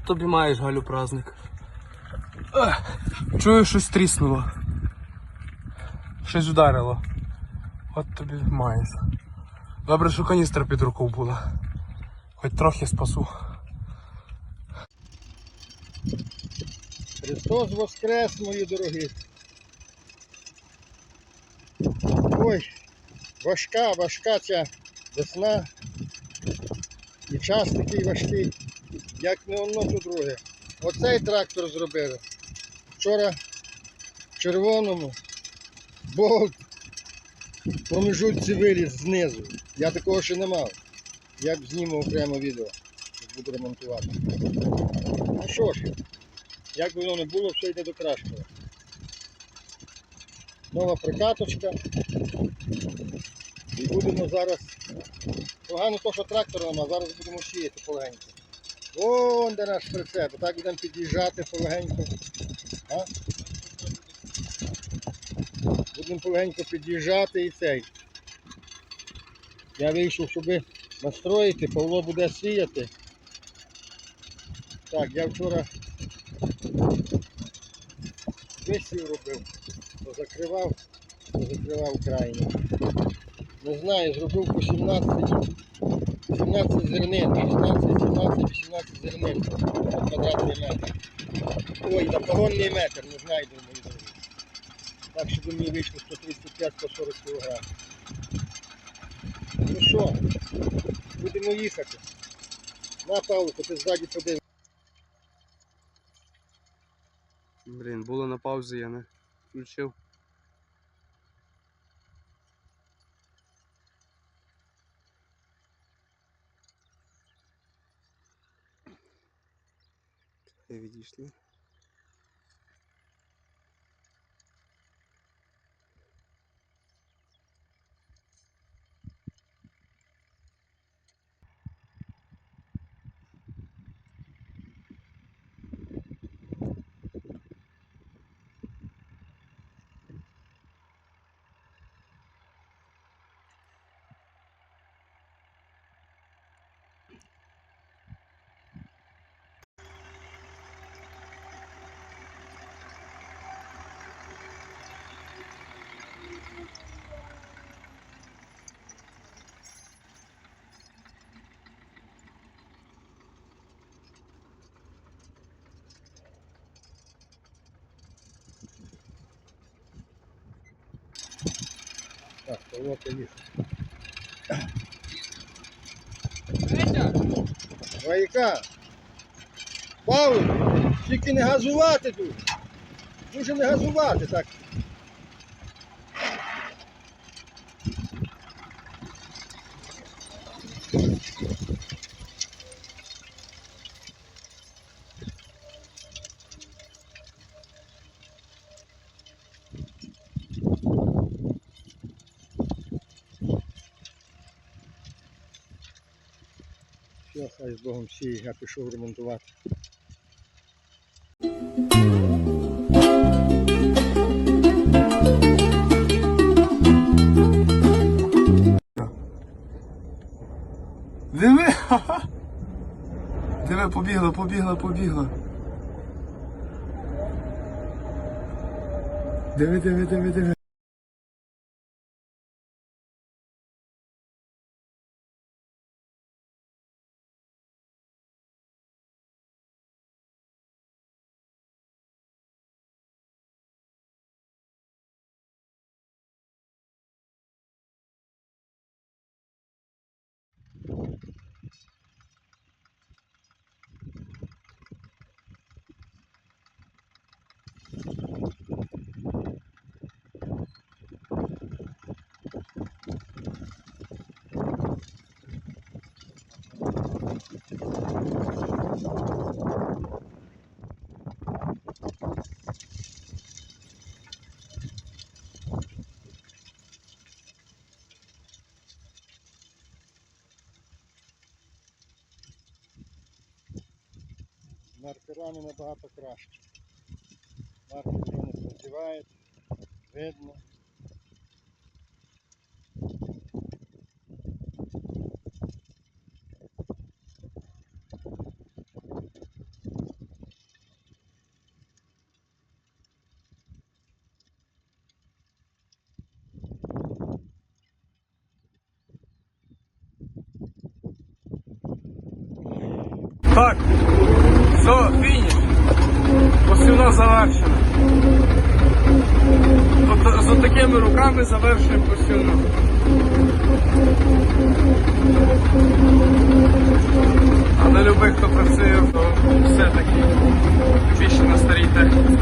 тобі маєш, Галю, праздник. Чую, щось тріснуло. Щось ударило. От тобі маєш. Добре, що каністра під рукою була. Хоч трохи спасу. Христос Воскрес, мої дорогі. Ой, важка, важка ця весна. І час такий важкий, як не одно, то друге. Оцей трактор зробили. Вчора в червоному болт проміжутці виліз знизу. Я такого ще не мав. Я б зніму окремо відео, як буду ремонтувати. Ну що ж, як би воно не було, все йде до кращого. Нова прикаточка. І будемо зараз. Погано то, що трактор нема, зараз будемо сіяти полегенько. Вон де наш прицеп, так будемо під'їжджати полегенько. А? Будемо полегенько під'їжджати і цей. Я вийшов, щоб настроїти, Павло буде сіяти. Так, я вчора висів робив, позакривав, позакривав крайні. Не знаю, зробив по 17, 17 зернин, 16, 17, 18 зернин на квадратний метр. Ой, на погонний метр, не знаю, де мої дорогі. Так, щоб мені вийшло 135-140 кг. Ну що, будемо їхати. На, Павлику, ти ззаді подивись. Блін, було на паузі, я не включив. Відійшли. Так, Павло поїхав. Вайка! Павло, тільки не газувати тут. Дуже не газувати так. Все, хай з Богом сіє, я пішов ремонтувати. Диви! Диви, побігла, побігла, побігла. Диви, диви, диви, диви. Маркерами набагато краще. Маркер не сподівається, видно. Так, все, фініш. Посівна завершена. От з такими руками завершуємо посівну. А не любих, хто працює, то все-таки більше на старій техніці.